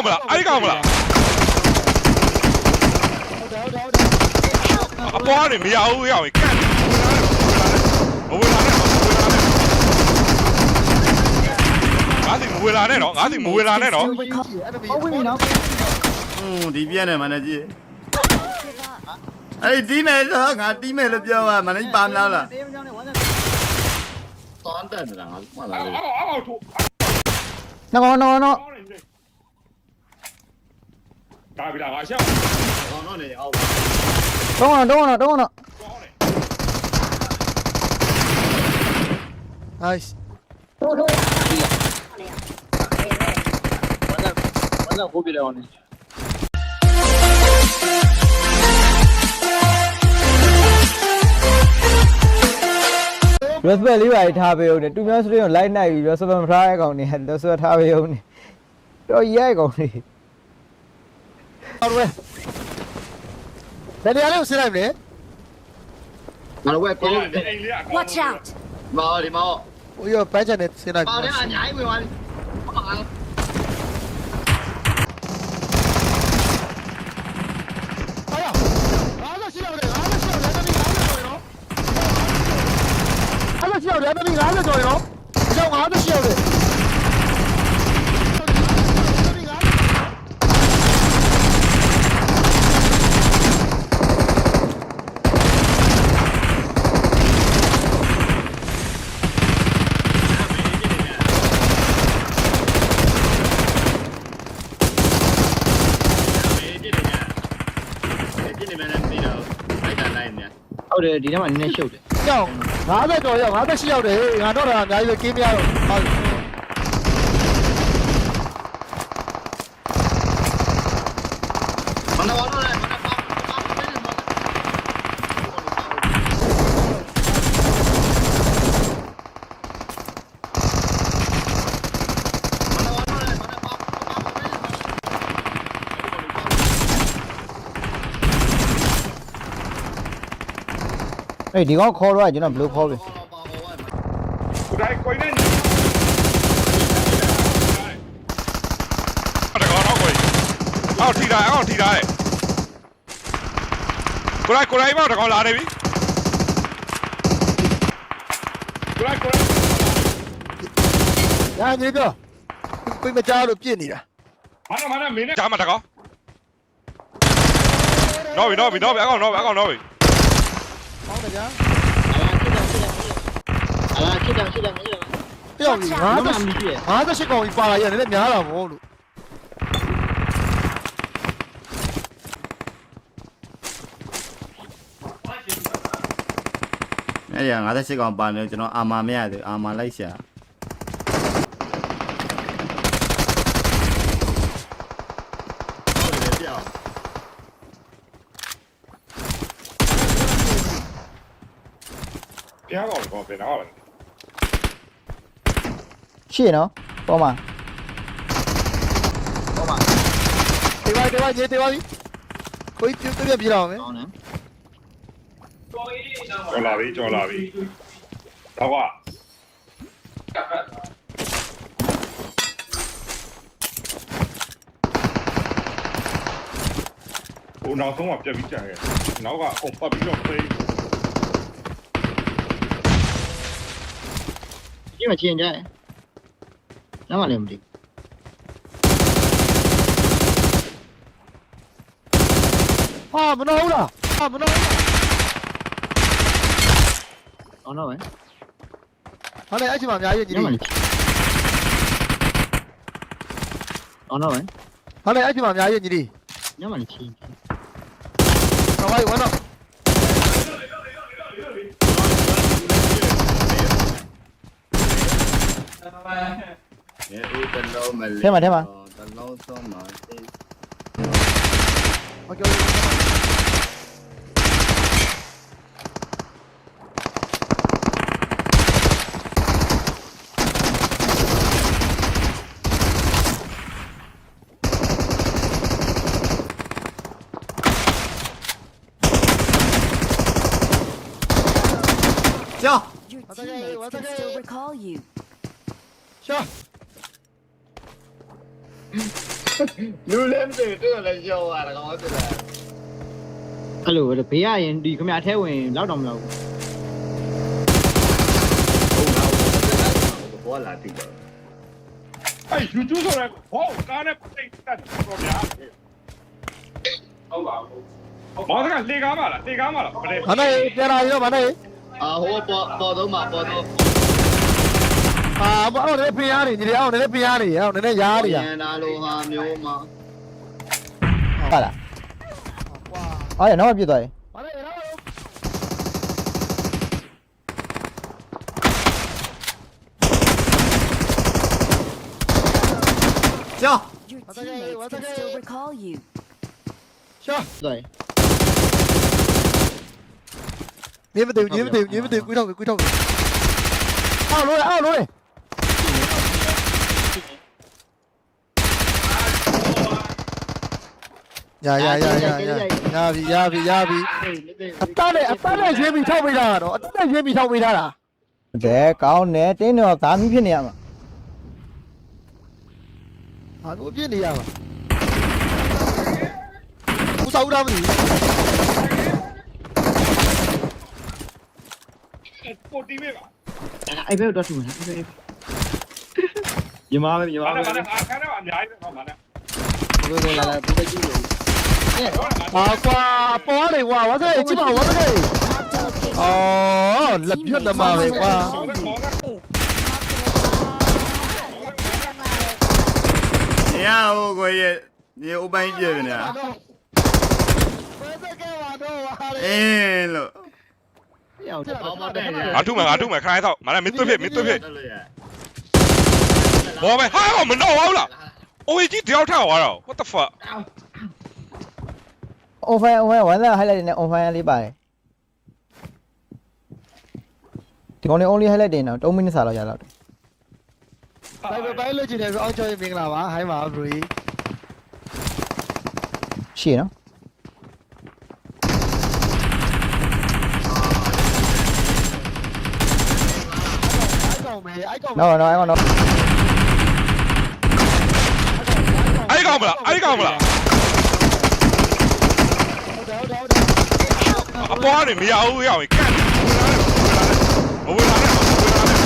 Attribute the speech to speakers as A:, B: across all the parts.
A: ကောင်မလားအဲ့ဒီကောင်မလား
B: ဟုတ်တယ်ဟုတ်တယ်ဟုတ်တယ်
A: အပွားနေမရဘူးရောက်ရင်ကန့်မဝေလာနဲ့မဝေလာနဲ့ငါစီမဝေလာနဲ့နော်ငါစီမဝေလာနဲ့နော်
B: အဲ့ဒါဟုတ်ပြီနော်
C: อืมဒီပြည့်နေမနဲ့ကြည့်အဲ့ဒီတီးမယ်ဆိုငါတီးမယ်လို့ပြောတာမနဲ့ပါမလားလား
B: တေးမကြောင်းနဲ့ဝမ်းသာ
C: တောင်းတက်နေတာငါမှလာလို့
D: နော်နော်နော်
A: ဒါပြီလားငါရှောက်
C: ကောင်းတော့နေအောင်
D: တော့တော့တော့တော့
B: Nice
E: ဝမ်းသာဝမ်းသာကိုပြတယ်အောင်နေ
D: ရစပက်လေးပါထားပေးဦးတယ်တူမျိုးစရင်လိုက်နိုင်ပြီးရစပက်မထားရကောင်နေရစပက်ထားပေးဦးနေတော့ရဲကောင်နေ
B: ဟုတ်တယ်ဘယ်နေရာလေးကိုဆင်းလိုက်မလဲ
C: ငါတို့ကကို
A: အိမ်လေးက
F: Watch out!
C: မော်ဒီမော်
B: ဟိုရပန်းချန်နဲ့ဆင်းလိုက်
C: ပါတဲ့အညာကြီးဝင်သွားပြီ
B: ဟာရငါးရှိရတယ်ငါးရှိရတယ်တမီးငါးကျော်ရနော်အဲ့လိုရှိရတယ်တမီးငါးကျော်ရနော်အကြောင်းငါးရှိရတယ်တမီးငါး
C: ပြည့်နေမယ်နဲ့ပြီးတော့လိုက်တာလိုက်နေ
E: ဟုတ်တယ် ဒီထဲမှာနည်းနည်းရှုပ်တယ်
B: ကြောင်း50ကျော်ရောက်58ရောက်တယ်ငါတော့တာအများကြီးပဲကင်းမရတော့ဟုတ်
C: မနဝါတော့လည်းမနပါပါပါနေမှာမနဝါတော့လည်းမနပါပါပါနေမှာ
D: အေးဒီကောင်ခေါ်တော့ကျွန်တော်ဘယ်လိုခေါ်လဲ
A: ကိုတိုင်းကိုင်းနေတကောင်တော့ကိုအောက်ထီတာအောက်ထီတာလေကိုတိုင်းကိုတိုင်းမောက်တကောင်လာနေပြီကိုတိုင်းကိုတိုင်း
B: ညာညီပြောပြိမကြားလို့ပြစ်နေတာ
A: မနမနမင်းနဲ့ကြားမှာတကောင်တော့ပြီတော့ပြီတော့ပြီအကောင်တော့ပြီအကောင်တော့ပြီ
B: ဟောင်းတယ်ဗျာ
E: အာခစ်တယ်ခစ်တယ် ခစ်တယ်ခစ်တယ်
B: တယောက်ကြီး
E: ငါ
B: 50
E: မှမကြည့်ရ
B: 58ကောင်ကြီးပါလာရတယ်လည်းများတာပေါ့လို့
C: အဲ့ဒီ58ကောင်ပါနေကျွန်တော်အာမာမရသေးအာမာလိုက်ရှာဟုတ်တယ်ပြောင်း
A: ပြန်တော့ကောပြန်တော့
D: ရှေ့နော်ပေါ်မှာ
B: တေပါတေပါညီတေပါပြီကိုကြီးပြပြပြတော့မယ်
E: ကောင်းတယ်
A: ကျော်လာပြီကျော်လာပြီတော့ကဟိုနောက်ဆုံးကပြက်ပြီးကြံခဲ့နောက်ကအောင်ပတ်ပြီးတော့ဖိတ်
E: ကြည့်မချင်းကြတယ်လမ်းမလည်းမသိ
B: ဟာမနှောဘူးလားဟာမနှောဘူးလား
E: အောင်တော့ပဲ
B: ဟာလေအဲ့ချိန်မှာအများကြီးညီ
E: ညမ
B: လေး
E: လေးအောင်တော့ပဲ
B: ဟာလေအဲ့ချိန်မှာအများကြီးညီလေး
E: ညမလေးချင်း
B: ဟောဝိုင်းဝမ်းတော့
C: ရဲ့ဦးတလုံးမလေးတလုံးဆုံးမှာ
B: ဟောကြော
C: ကြော
B: ရှာ
C: လူလည်းမသိသူကလည်းရောရတာကောင်းတယ်လား
E: အဲ့လိုပဲဘေးရရင်ဒီခမအထဲဝင်လောက်တော့မလောက်ဘူး
C: ဘောလာတိတော့
A: အဲ့ယူကျူးဆိုရဲဟောကားနဲ့ပိတ်တတ်တော့ဗျာဟုတ်ပါဘူးမောင်စကလေကားမလားလေကားမလားဘယ်လဲ
B: မနိုင်ပြန်လာရောမနိုင်
C: အာဟိုပေါ်ပေါ်တော့မှာပေါ်တော့
B: အာဘောတော့လည်းဖင်ရနေညီလေးအောင်လည်းဖင်ရနေအောင်လည်းရားနေရ
C: ပြန်လာလို့ဟာမျိုးမှာ
D: ဟာလားအော်ရနောက်ပြစ်သွားတယ်
B: မနိုင်ရော
F: ကြော
G: Your
B: What's okay?
G: teammates
B: What's
G: can
B: okay?
G: still recall you.
B: ရှော
E: သွားတယ်
B: နေမသိဘူးနေမသိဘူးနေမသိဘူးကွေးထောက်ကွေးထောက်အော်လို့အော်လို့ရ ရရရရရပြီရပြီရပြီအတနဲ့အတနဲ့ရေးပြီးထောက်ပေးတာတော့အတနဲ့ရေးပြီးထောက်ပေးတာလား
D: ဒဲကောင်းတယ်တင်းတော့ဂါမီဖြစ်နေရမှာ
B: ဟာတို့ပြည့်နေရမှာဦးစာဦးသားမသိဘူး
A: ကိုတီးမေးပါ
E: အဲ့ဘက်တော့ထူမှာအဲ့ဘက်ညီမပဲညီမ
A: ဘာ
E: ပဲ
A: လဲဘာလဲအခါထဲမှာအများကြီးပဲဘာလဲ
E: ဘယ်လိုလာလာဘယ်ကြည့်လို့
B: ဟာကွာပေါ်နေကွာဝါခဲကြည့်ပါဝါခဲအော်လက်ပြတ်သမားပဲကွာ
A: မောင်စမောင်စ
F: ရဟိုကိုရဲ့ဒီအပိုင်းပြည့်နေလား
B: ဘယ်စကဲဝါတော့ဟာလေ
F: အင်းလို့
E: ရောက်တယ်
C: အော်မတဲ့
A: ငါထုမယ်ငါထုမယ်ခိုင်းတော့မလားမင်းသွတ်ဖြစ်မင်းသွတ်ဖြစ်
C: တယ်လို့ရ
A: ဘောပဲဟာမတော့ဘူးလားအိုးကြီးတယောက်ထောက်သွားတော့ what the fuck
D: အွန်ဖိုင်အွန်ဖိုင်ဝမ်းသာ highlight နဲ့ on fire လေးပါတယ်ဒီကောင်လေး only highlight တင်တော့3မိနစ်စာလောက်ရတော့တယ်
B: ဘိုင်ဘိုင်လို့ချင်တယ်ဆိုအောင်ချောရင်မင်္ဂလာပါဟိုင်းပါဘရီ
D: ရှေ့နော်
B: အိုက်ကောင်ပဲအိုက်ကောင်
D: နော်နော်အဲ့ကောင်နော်
A: အဲ့ကောင်မလားအဲ့ကောင်မလား
B: ဟုတ်တယ်ဟုတ်တယ်ဟုတ်တယ်
A: အပွားနေမရဘူးရအောင်ကန့်မဝင်လာနဲ့မဝင်လာနဲ့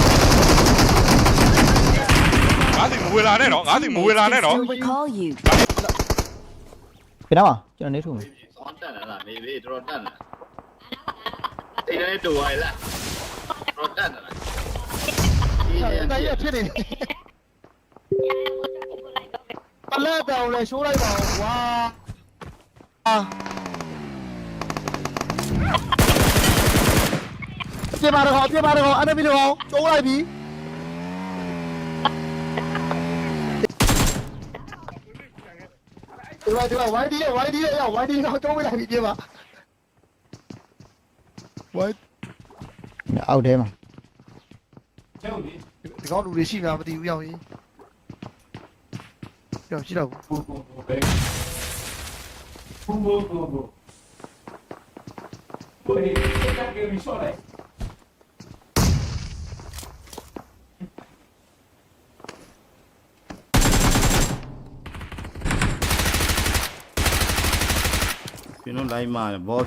A: ငါစီမဝင်လာနဲ့နော်ငါစီမဝင်လာနဲ့နော်
G: Still recall you.
D: ပြတော့မှာကျွန်တော်နေထုမယ်
C: ဆောင်းတက်လာလားမေဘေးတော်တက်လာတိတ်တဲ့တူဝိုင်လားတော်တက်လာဒီနေ့
B: တိုင်ရဖြစ်နေတယ်အလဲတောင်လဲရှိုးလိုက်ပါဦးဝါအာ ပြေပါတော့ပြေပါတော့အဲ့ဒါပြီးတော့ကျုံးလိုက်ပြီဒီမှာဒီမှာ YD ရဲ့ YD ရဲ့ရောက် YD တော့ကျုံးလိုက်ပြီပြေပါ YD
D: အောက်ထဲမှာ
B: ဒီကောင်းလူတွေရှိမှာမသိဘူးရောက်ရင်ရောက်ရှိတော့ဘူး
F: ပြင်းတော့လိုက်မှာဘော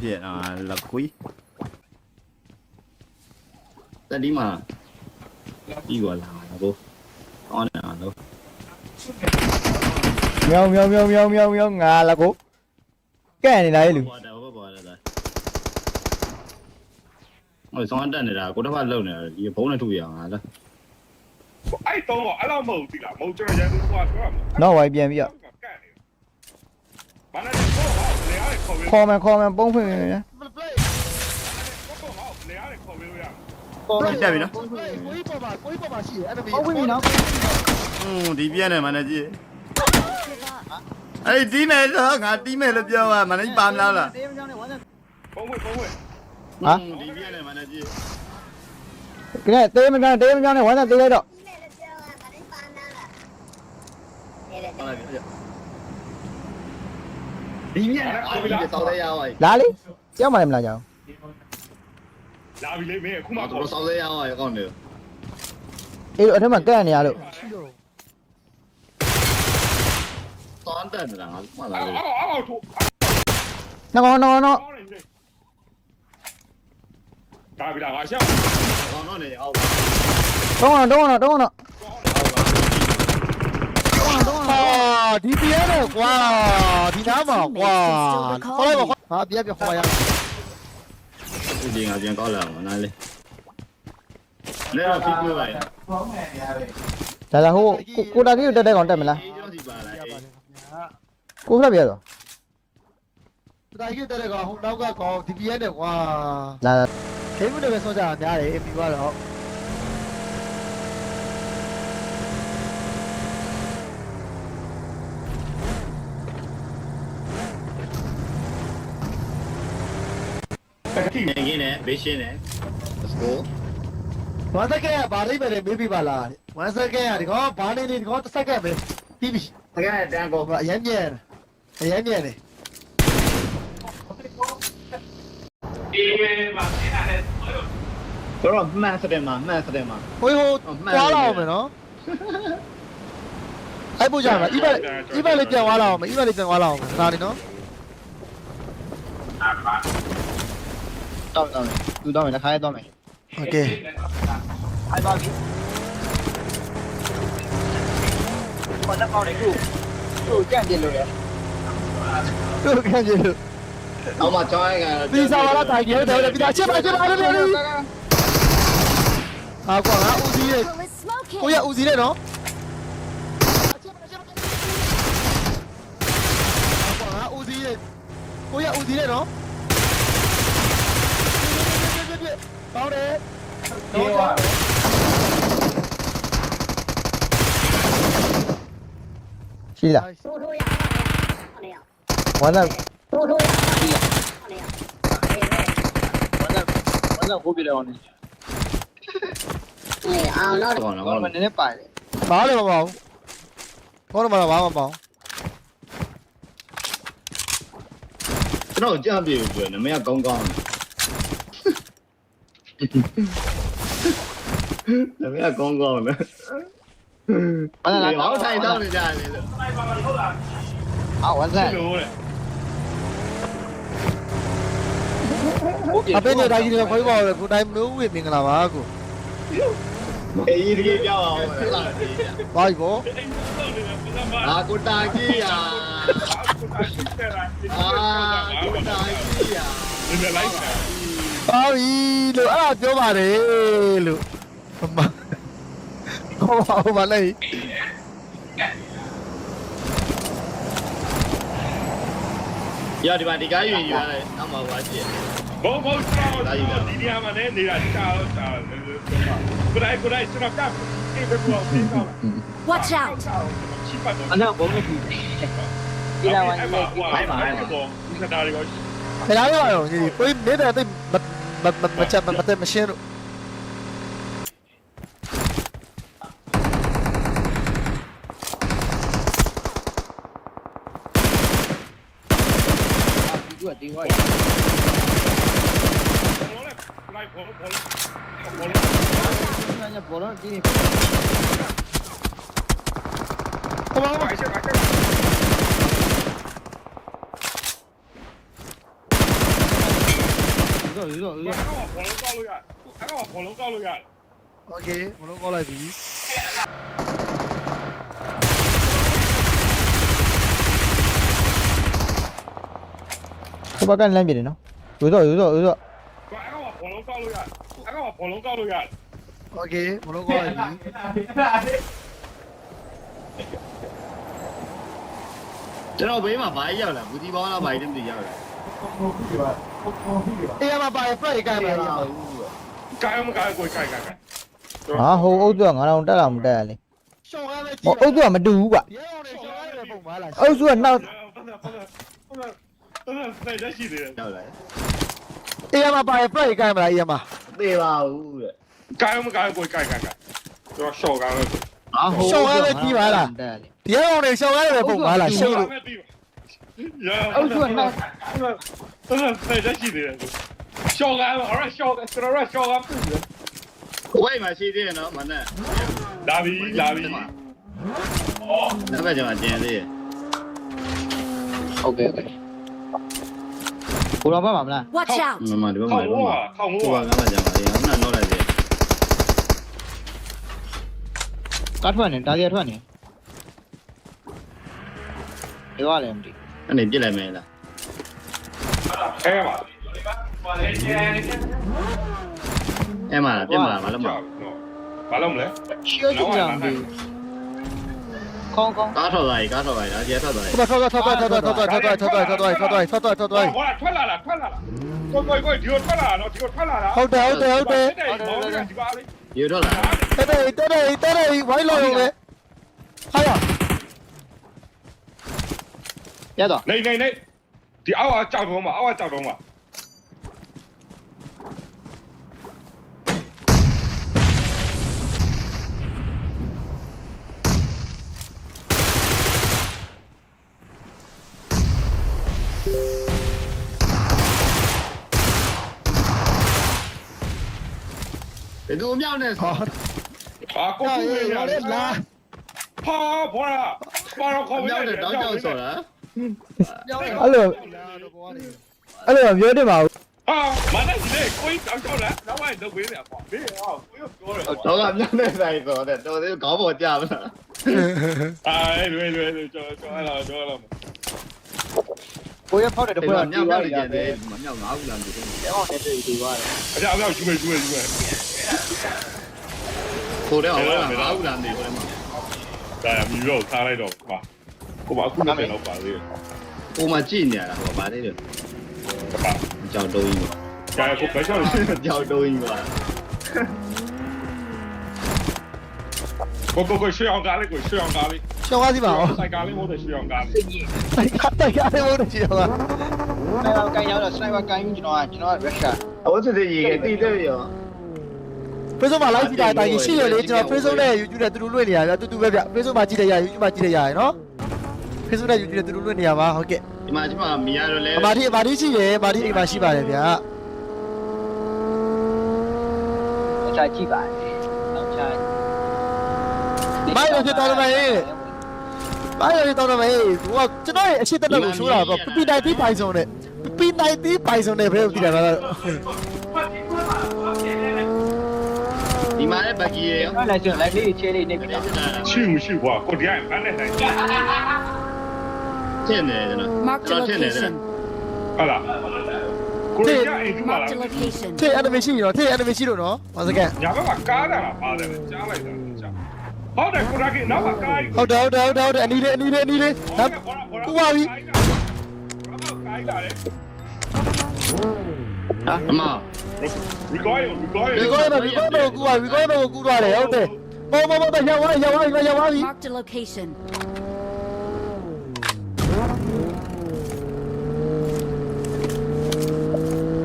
F: ဖြစ်အာလက်ခွေး
C: တက်ဒီမှာပြီးသွားလာဘောအော်နာတော့
D: မြောင်မြောင်မြောင်မြောင်မြောင်မြောင်ငါလာကိုကဲ့နေလားလေလူ
C: ဘောတယ်ဘောဘောတယ် ဟိုဆောင်းတက်နေတာကိုတစ်ဖက်လုံနေတာဒီဘုံနဲ့ထုရအောင်လား
A: အဲ့တော့အဲ့လောက်မဟုတ်ဘူးလားမဟုတ်ကျွန်တော်ရန်သူကပြောရမှာ
D: နောက်ဝိုင်းပြန်ပြီးရ
A: ဘာနဲ့တော့လေအားခေါ်ပြီး
D: ခေါ်မယ်ခေါ်မယ်ပုံဖွင့်မယ်
A: နော်လေအားခေါ်ပြီးရ
F: ပေါ်ပြန်
B: ပြီနော်ကိုကြီးပေါ်ပါကိုကြီးပေါ်ပါရှိတယ်အဲ့ဒါ
D: ပြီးဟုတ်ပြီနော်
F: อืมဒီပြက်နေမှာနဲ့ကြည့်အဲ့ဒီတီးမယ်ဆိုငါတီးမယ်လို့ပြောတာမနေ့ပါမလားလား
A: ပုံဝင်ပုံဝင်
C: ဒီပြည့်နေမှလည်းကြည့်
D: ကဲတေးမကြောင်းတေးမကြောင်းနဲ့ဝမ်းသာတေးလိုက်တော့
C: ဟုတ်လားပြဒီပြည့်ဒီဆောင်းရရအောင်
D: လာလေကြောက်မှလည်းမလာကြဘူး
A: လာပြီလေမင်းအခုမှ
C: မ
A: ခေါ်
C: တော်ဆောင်းရရအောင်ကောင်းတယ်
D: အေးအထက်မှာကဲ့နေရလို့
B: ရှိတော့
C: ဆောင်းတက်နေတာငါမှတ်လာ
A: အော်
C: လို့
A: အော်အော်ထိုး
D: နော်နော် နော်နော်
A: ကောင်းနေဒါပြီလားငါရှောက်
C: ကောင်းတော့နေအောက်
D: တော့တော့တော့တော့
B: အာဒီပြရဲတယ်ကွာဒီနားမှာကွာဟောလိုက်ပါဟာပြပြဟောရ
C: ဒီငါပြန်ကောက်လာမှာနားလေလဲတော့ပြီးပြပါရဲ့
D: ဒါဒါဟိုကိုတာကြီးကိုတက်တဲ့ကောင်တက်မလား
C: အေးကျောင်းစီပါလားအေး
D: ကိုဖလက်ပြတော့
B: ဒါကြီးတဲ့ကောင်ဟိုနောက်ကကောင်ဒီပြရဲတယ်ကွာ
D: လာလာ
B: ဂိမ်းမတွေပဲဆောကြတာများတယ်ပြီးသွားတော့
C: နေကင်းနဲ့ဘေးရှင်းနဲ့ let's go
B: ဝမ်းစက်ကဲဘာလိမ့်ပဲလေမေးပြပါလားဝမ်းစက်ကဲကဒီကောင်ဘာနေနေဒီကောင်တစ်စက္ကန့်ပဲပြီးပြီ
C: တကယ်တန်းကို
B: ဟိုအရင်မြဲအရင်မြဲ တယ်
C: တော့မှန်စတယ်မှာမှန်စတယ်မှာ
B: ဟိုဟိုသွားလာအောင်မယ်နော်အဲ့ပို့ကြမှာဤဘက်ဤဘက်လေးပြန်သွားလာအောင်မယ်ဤဘက်လေးပြန်သွားလာအောင်မယ်ဒါနေနော်
E: တော့တော့သူတော့မယ်တစ်ခါတော့မယ်
B: โอเค
E: ခေါ်တဲ့ပေါင်းလေးခုသူ့ကြံ့ပြလို့လေ
B: တို့ခံကြည့်လို့
C: အောက်မှာကြောင်းရိုက်က
B: ပြီးစားလာတိုင်ရဲတယ်ပြီးသားချက်ပါချက်ပါလေးလေးဟာကွာငါဦးစီးရဲ့
G: Vehicle is smoking.
B: ကိုရဦးစီးရဲ့နော်ကွာငါဦးစီးရဲ့ကိုရဦးစီးရဲ့နော်ပေါင်းတယ်တော့ကွာ
D: ရှိလားဝါလာ
E: ဘာလဲဘာလဲကိုပြတယ်အောင်နေ
C: တော့ကောင်းတော့
E: ဘာမှန ည်းနည်းပါတယ်
B: ဘာလဲမပေါ့ဘောတော့မလာဘာမပေါ့
C: ကျွန်တော်ကြံ့ပြေပြောနမရကောင်းကောင်းနမရကောင်းကောင်းနဲ့
E: ဘာလဲ
C: ဟောထိုင်တော့နေကြတယ်လို့
E: အာဝမ်းဆက်
A: လို့လေ
B: အပင်းနေတာကြီးတွေခွေးပါလေကိုတိုင်းမျိုးဝေမင်္ဂလာပါကို
C: အေးဒီကြောက်အောင်ဟလာဒီ
B: ဘာကြီးဘော
C: အာကိုတာကြီးယာ
A: အာ
C: အာကိုတာကြီးယာ
A: ဒီမဲ့လိုက်တာ
B: ပါပြီလို့အဲ့ဒါပြောပါတယ်လို့အမဟောဟောပါလေ
C: ရဒီမှာဒီကားယူယူရတယ်နောက်မှာပါကြည့်
A: ဘောဘောချောဒီနေရာမှာလည်းနေတာချာချာကိုရိုက်ကိုရိုက်စတော့ကပ်အေးဘယ်လိုလဲကောင်း
G: Watch out.
A: ချိပတ်တော့
E: အနောက်ဘုံနဲ့ပြီးဒီလာဝမ်း
A: အဲ့
E: ကြီး
A: မှာအဲ့မှာအဲ့ပေါ်ဒီစတာတွေကို
B: ခလာရအောင်ဒီကိုနေတဲ့တိတ်မမမချက်မတဲ့မရှင်းလို့
A: 好能给你。后边后
E: 边，这儿这儿。一
B: 个有
A: 个一个。还给往
E: 火龙
A: 高路远，还给往火龙高路远。OK，我能过来的。我
B: 把干两边的呢，有道有道有
D: 道。还给往火龙高路远，还给往火龙高路
A: 远。 က်လို့ရအဲ့ကောင်ဘောလုံးကောက်လို့ရ
B: โอเคမလို့ကောက်လိုက်ပြီ
C: ကျွန်တော်ဘေးမှာဘာရောက်လာဘူးဒီဘောင်းလားဘာကြီးတည်းမသိရောက်လာ
B: အေးမပါဖရိုက်ကန်ပါရအောင်
A: ကိုင်းမကိုင်းကိုကိုင်းကိုင်း
D: ဟာဟိုအုပ်စုက9000တက်လာမတက်ရလေ
B: ရှောင်းရမယ်
D: ဟိုအုပ်စုကမတူဘူးကွ
B: ရဲအောင်နေရှောင်းရမယ်ပုံပါလား
D: အုပ်စုကနောက်
A: အဲ့ဒါရှိတယ်
C: ရောက်လာ
B: အေးမပါဖရိုက်ကန်ပါလားအေးမ
C: သေပါဘူးတဲ့
B: 改我们改过，去干改，对吧？
A: 小干了，小干了地完了，别往那小干了崩完了，小干了地。欧哥，
C: 歪那那开这系列，小干了，
A: 让小干，让
C: 让小干崩了。我也买系列呢，
E: 完了。哪位？哪位？哦，哪位？今晚今
G: 天的。
C: OK。胡老板，怎
A: 么
C: 了？我操！他
A: 我，他
C: 我，
A: 我
C: 刚
A: 才
C: 讲了， ကား
E: ထွက်နေတာစီယာထွက်နေဘယ်သွားလဲမသိ
C: အဲ့နေပြစ်လိုက်မယ်လား
A: ခဲရပါ
C: အဲ့မှာပြစ်မှာမလားမ
A: ဘာလို့မလဲ
E: ရှေ့ကျန်တယ်ကောင်းကောင်း
C: ကားထွက်သွားပြီကားထွက်သွားပြီဒါကျဲထွက်သွားပြီ
B: ထွက်သွားထွက်သွားထွက်သွားထွက်သွားထွက်သွားထွက်သွားထွက်သွားထွက်သွားထွက်သွားထွက်သွားဟောထွက်လာလားထွက်
A: လာလားကိုကိုကိုဒီကိုထွက်လာတာနော်ဒီကိုထွက်လာတာ
B: ဟုတ်တယ်ဟုတ်တယ်ဟုတ်တယ်
A: ဒီပါလေး
C: ရေထော်လာ
B: တက်တယ်တက်တယ်တက်တယ်ဝိုင်းလို့ပဲဟာရ
E: ရတော့
A: နေနေနေဒီအောက်ကကြောက်တော့မှာအောက်ကကြောက်တော့မှာ
C: எதுவும் à,
B: à,
A: có Trời
B: ơi,
A: nó lên
B: là Pa pa
A: pa nó không biết. တော့
C: ကြောက်စော်လား
D: အဲ့လိုအဲ့လိုပြောတယ်ပါ
A: À, mà nó gì đây? Quay cháu cháu lá. Nó quay đâu quên nè. Bỏ biết không? Quay đâu rồi. တော့
C: ကမြောက်နေဆိုင်စော်တဲ့တော်သေးခေါင်းပေါ်ကြမလား
A: À, lùi lùi lùi cho cho ai là cho ai là.
E: ကိုရဖောက်တယ်
C: တ
E: ပွဲ
C: မြော
E: က်
C: မြောက်နေကြတယ်မြောက်ငါးခုလာ
E: နေတယ်
A: Ở đây ở đây chú mày chú mày chú mày. မယ်ယူမယ်
C: ကိုတဲ့အောင်ငါးခုလားမသိဘူး
A: ဒါမြည်တော့ထားလိုက်တော့ပါကိုမအခုလည်းတော့ပါသေးတယ်
C: ကိုမှကြည့်နေရတာဟောဗာလေးတယ်
A: ပါ
C: ကြောက်တုံးကြီး
A: ကျန်ကိုပဲကြောက်
C: ကြောက်တုံးကြီးပါ
A: ကိုကိုကိုရှေ့အောင်ကားလေးကိုရှေ့အောင်ကားလေး
B: ရှောင်းကားစီပါအောင်
A: စိုက်ကားလေးမဟုတ်တဲ့ရှေ့အောင်ကားလေး
B: တိုက်ခတ်တိုက်ရတယ်ဘုရားရှောင်းကား
E: စနိုက်ပါကန်ရောက်တော့စနိုက်ပါကန်ယူကျွန်တော်ကကျွန်တော်ကရက်ရှာ
C: အဝတ်စစ်ရေတီးတယ်ရော
B: Facebook မှာ live ကြည့်တာတိုင်ရှိရလေကျွန်တော် Facebook နဲ့ YouTube နဲ့တူတူလွှင့်နေရဗျတူတူပဲဗျ Facebook မှာကြည့်တယ်ရ YouTube မှာကြည့်တယ်ရရနော် Facebook နဲ့ YouTube နဲ့တူတူလွှင့်နေရပါဟုတ်ကဲ့
C: ဒီမှာကျွန်မမီယာတော့လဲ
B: အမာတိအမာတိရှိတယ်အမာတိအိမ်မှာရှိပါတယ်ဗျာ
E: အချာကြည့်ပါတယ်အချာ
B: ဘာရဖြစ်တော်မယ်ဘာရဖြစ်တော်မယ်ဟိုကကျွန်တော်ရဲ့အရှိတက်တက်ကိုရှိုးတာပေါ့ပီနိုင်တီးပိုင်စုံနဲ့ပီနိုင်တီးပိုင်စုံနဲ့ဘယ်လိုတည်တာလဲ
C: ဒီမှာလည်းဘက်ကီရေရော
E: အဲ့လိုက်စလိုက်လေးချဲလေးနေပြီ
A: ရှိဦးရှိကွာကိုတရားမနဲ့နိုင်
C: ထင်တယ်ကျွန်တော်
G: Marked a
C: ကျွန်တော်ထင်တယ်
G: location.
A: ဟုတ်လားကိုတရားအိမ်ကလာ
G: Marked a location.
B: ထေ animation ရောထေ animation လို့နော်ဘာစကန်
A: ညာဘက်ကကားတာလားပါတယ်ကြားလိုက်တာကြားဟုတ်တယ်ကိုရာကနောက်ကကား
B: ဟုတ်တယ်ဟုတ်တယ်ဟုတ်တယ်ဟုတ်တယ်အနီးလေးအနီးလေးအနီးလေးနောက်ကူပါပြီ
A: ကားလာ တယ်
C: အမ
A: ဒီကောင်းဒီကောင်း
B: ဒီကောတော့ဒီကောတော့ကူပါဒီကောတော့ကူသွားတယ်ဟုတ်တယ်ဘောဘောဘောရောက်သွားရောက်သွားရောက်သွားပြီ
G: Marked a location.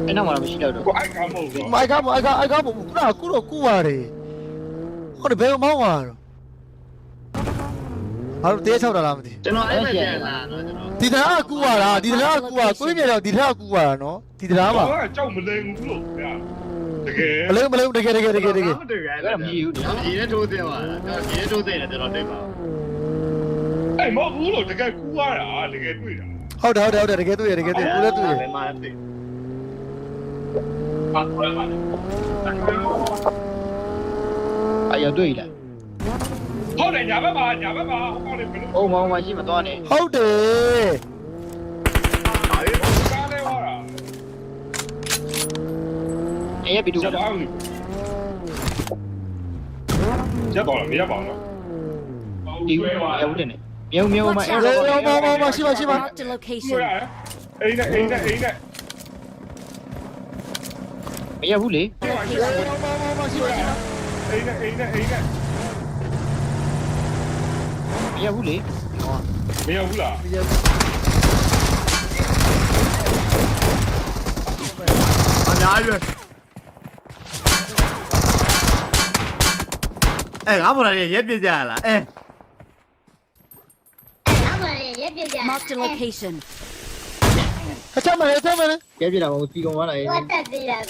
E: အဲ့နောက်မှာမရှိတော့တော့
A: ကိုအိုက်ကားမဟုတ်ဘူး
B: မိုက်ကမိုက်ကအိုက်ကဘကူတော့ကူတော့ကူပါတယ်ဟုတ်တယ်ဘယ်မောင်းသွားတော့ ဟာတော့တဲချောက်တာလားမသိ
C: ကျွန်တော်အဲ့မဲ့ပြန်လာတော့ကျွန်တော်
B: ဒီတရားကူရတာဒီတရားကူရကိုင်းမြေတော့ဒီတရားကူရတာနော်ဒီတရားပါ
A: ဟောကြောက်မလဲဘူးလို့ဗျာတကယ်
B: မလေးမလေးတကယ်တကယ်တကယ်တကယ်
C: ဟုတ်တယ်ကွာမကြီးဘူးဒီနဲ့ထိုးသိသွားတာဒီနဲ့ထိုးသိတယ်ကျွန်တော်သိပါ
A: အဲ့မဟုတ်ဘူးလို့တကယ်ကူရတာတကယ်တွေ့တာ
B: ဟုတ်တယ်ဟုတ်တယ်ဟုတ်တယ်တကယ်တွေ့ရတကယ်တွေ့ကိုလည်းတွေ့ရ
C: ဘယ်မှာသိ
E: အရတွေ့လား
A: ဟုတ်တယ်ညာဘက်မှာညာဘက်မှာဟောတယ်ဘယ်လို
E: အုံမောင်မရှိမသွားနဲ့
B: ဟုတ်တယ်
A: ကားလေးကားလေးဟောတာ
E: အဲ့ရပြီတူ
A: ကျတော့ကျတော့မရပါဘူးနော်
E: ဒီရဦးတယ်နဲ့မြုံမြုံမအဲ့
B: လေ
E: တော့
B: မောမောမောရှိပါရှိပါ
G: Marked a
A: တွေ့
G: location.
A: ရတယ်အိမ်နဲ့အိမ်နဲ့အိမ်နဲ့
E: မရဘူးလေ
B: မောမောမောရှိပါရှိပါ
A: အိမ်နဲ့အိမ်နဲ့
F: 别玩了！哎，俺们来点野别家了，
G: 哎。Master location。
B: 他怎么
E: 了？他怎么了？野别家，我屁
C: 股
A: 完了。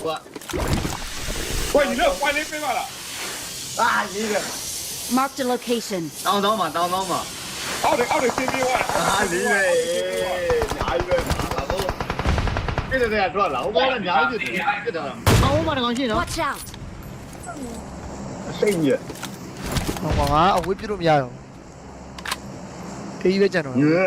A: 哇！快你走！快你别玩
C: 了！啊，野别。
G: Marked a location.
C: တောင်းတောင်းမှာတောင်းတောင်းမှာ
A: အောက်တယ်အောက်တယ်တင်ပြသွားတာဟာဒီလေ
C: အားကြီးပဲလာတော့ပြည့်တဲ့ကထွက်လာဟိုကောင်လည်းအများကြီးပြည့်ပြည့်တာ
E: ဟောင်းမှာတကောင်ရှိနော်
G: Watch out.
C: အစိမ့်ကြီး
B: ဟောမှာငါအဝေးပြလို့မရတော့အေးကြီး
E: ပဲကြံတော့ ရဲ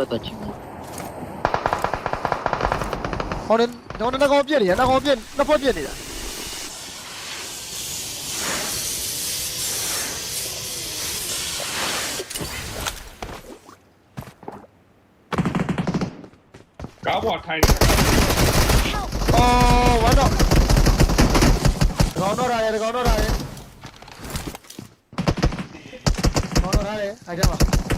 E: ဘယ်တော့ချင်းမ
B: ဟောတယ်တော့နှစ်ကောင်ပြက်နေရနှစ်ကောင်ပြက်နှစ်ဖွဲ့ပြက်နေတာ
A: ကားပေါ်ထိုင်
B: အော်ဝါတော့ကောင်တော့ရတယ်ကောင်တော့ရတယ်ကောင်တော့ရတယ်အားကြပါ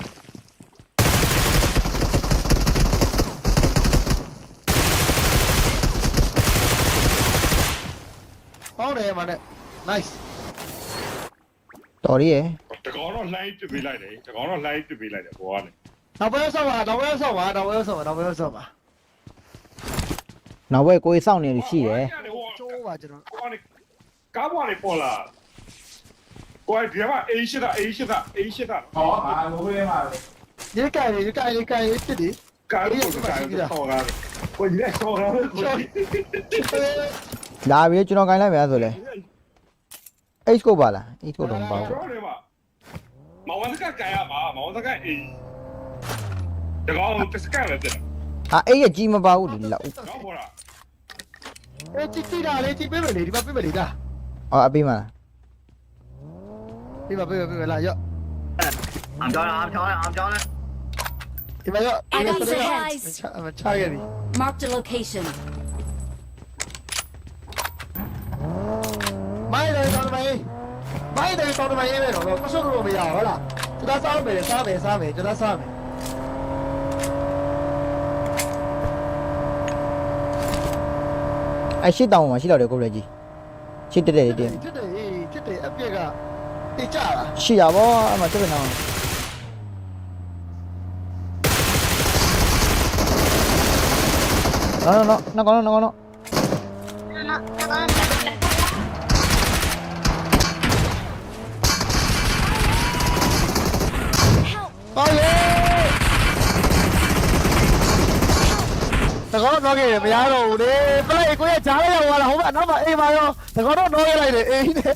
B: တယ်မနဲ့ nice
D: တော်ရီရယ်
A: တကောင်တော့လှိုင်းပြပေးလိုက်တယ်တကောင်တော့လှိုင်းပြပေးလိုက်တယ်ဘောကနေ
B: နောက်ဘက်ဆောက်ပါနောက်ဘက်ဆောက်ပါနောက်ဘက်ဆောက်ပါနောက်ဘက်ဆောက်ပါ
D: နောက်ဘက်ကိုယ်စောင့်နေလို့ရှိတယ်
B: ကျိုးပါကျွန်တော်
A: ဘောကနေကားပေါ်နေပေါ်လာကိုယ်ဒီမှာအေးရှိတာအေးရှိတာအေးရှိတာဟောအာဘိုးလေးမှာ
B: ရေကြိုင်ရေကြိုင်ရေကြိုင်ဖြစ်တယ်
A: ကားကိုကားကိုဆော်ကားကိုကြီးလည်းဆော်ကားကိုကြီး
D: လာပြီကျွန်တော်ခိုင်းလိုက်မယ်ဆိုလဲ H ကိုပါလား H ကိုတော့မပါဘူး
A: ကျော်တယ်မှာမဝန်ကကရပါမဝန်ကအေးတကောင်တက်စကန်လည်းတဲ့
D: ဟာအဲ့ရကြီးမပါဘူးလေလောက်
A: တော့ဘောလား
B: အေးကြည့်ကြည့်တာလေကြည့်ပေးမယ်လေဒီမှာပေးမယ်လေဒါ
D: အော်အပေးမလား
B: ဒီမှာပေးမယ်ပေးမယ်လာရော့
C: အမ်ကြောင်းလားအမ်ကြောင်းလားအမ်ကြောင်းလား
B: ဒီမှာရော့
G: Enemies ahead.
B: မချခဲ့ပြီ
G: Marked a location.
B: မိုင်းတယ်တောင်းမိုင်း မိုင်းတယ်တောင်းမိုင်းရေးမယ်တော့မဆုတ်လို့မရဘူးဟုတ်လားကျွန်တော်စားမယ်စားမယ်စားမယ်ကျွန်တော်စားမယ်
D: အဲ့ရှစ်တောင်မှာရှိတော့တယ်ကိုရကြီးရှစ်တက်တယ်တင်
B: ဖြစ်တယ်ဖြစ်တယ်အပြက်ကတိကျလား
D: ရှိရပါအမတက်ပြန်အောင်နော်နော်နော်ကောနော်နော်ကောနော်
B: ပါ တကောတော့ခဲ့မရတော့ဘူးလေပလိုက်ကိုရကြားရရောက်လာဟိုကအနောက်မှာအိမ်မှာရောတကောတော့တော့ရလိုက်တယ်အိမ်နဲ့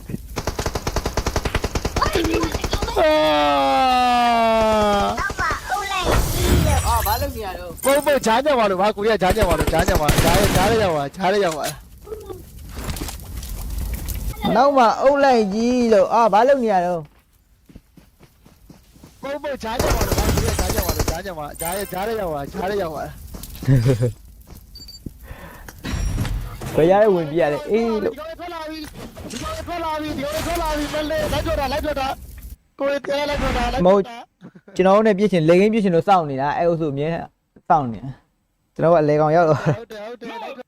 B: အာဘာလုပ်နေရတော့ဘုံဘုံဂျားကြပါလို့ဘာကိုရဂျားကြပါလို့ဂျားကြပါဂျားဂျားရရောက်ပါဂျားရရောက်ပါ
D: နောက်မှာအုပ်လိုက်ကြီးလို့အာဘာလုပ်နေရတော့
B: ဘုံဘုံဂျားကြပါလို့ဘာကိုရဂျားကြပါလို့ဂျားကြပါဂျားရဂျားရရောက်ပါဂျားရရောက်ပါ
D: ဘယ်ရတဲ့ဝင်ပြရတယ်အေးလို့
B: ဒီကောင်ထွက်လာပြီဒီကောင်ထွက်လာပြီဒီကောင်ထွက်လာပြီမလေးလိုက်ထွက်တာလိုက်ထွက်တာကိုယ်တရားလိုက်ထွက်တာလိုက်ထွက်တာ
D: ကျွန်တော်တို့နဲ့ပြည့်ချင်လေကင်းပြည့်ချင်လို့စောင့်နေတာအဲ့အုပ်စုအမြဲစောင့်နေတာကျွန်တော်ကအလဲကောင်ရောက်တော့
B: ဟုတ်တယ်ဟုတ်တယ်